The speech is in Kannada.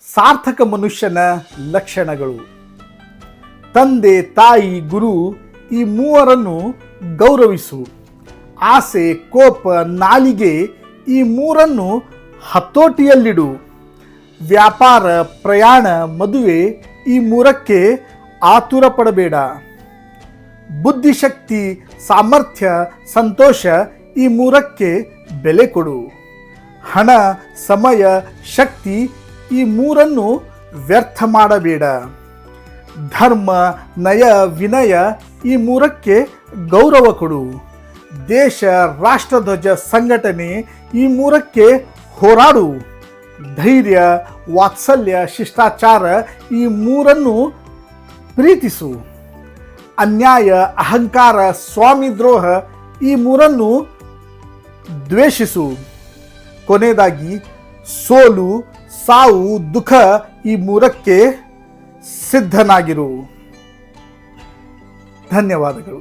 ಸಾರ್ಥಕ ಮನುಷ್ಯನ ಲಕ್ಷಣಗಳು. ತಂದೆ, ತಾಯಿ, ಗುರು ಈ ಮೂವರನ್ನು ಗೌರವಿಸು. ಆಸೆ, ಕೋಪ, ನಾಲಿಗೆ ಈ ಮೂರನ್ನು ಹತೋಟಿಯಲ್ಲಿಡು. ವ್ಯಾಪಾರ, ಪ್ರಯಾಣ, ಮದುವೆ ಈ ಮೂರಕ್ಕೆ ಆತುರ ಪಡಬೇಡ ಬುದ್ಧಿಶಕ್ತಿ, ಸಾಮರ್ಥ್ಯ, ಸಂತೋಷ ಈ ಮೂರಕ್ಕೆ ಬೆಲೆ ಕೊಡು. ಹಣ, ಸಮಯ, ಶಕ್ತಿ ಈ ಮೂರನ್ನು ವ್ಯರ್ಥ ಮಾಡಬೇಡ. ಧರ್ಮ, ನಯ, ವಿನಯ ಈ ಮೂರಕ್ಕೆ ಗೌರವ ಕೊಡು. ದೇಶ ರಾಷ್ಟ್ರಧ್ವಜ ಸಂಘಟನೆ ಈ ಮೂರಕ್ಕೆ ಹೋರಾಡು. ಧೈರ್ಯ, ವಾತ್ಸಲ್ಯ, ಶಿಷ್ಟಾಚಾರ ಈ ಮೂರನ್ನು ಪ್ರೀತಿಸು. ಅನ್ಯಾಯ, ಅಹಂಕಾರ, ಸ್ವಾಮಿ ದ್ರೋಹ ಈ ಮೂರನ್ನು ದ್ವೇಷಿಸು. ಕೊನೆಯದಾಗಿ ಸೋಲು ಸಾವು ದುಃಖ ಈ ಮೂರಕ್ಕೆ ಸಿದ್ಧನಾಗಿರು. ಧನ್ಯವಾದಗಳು.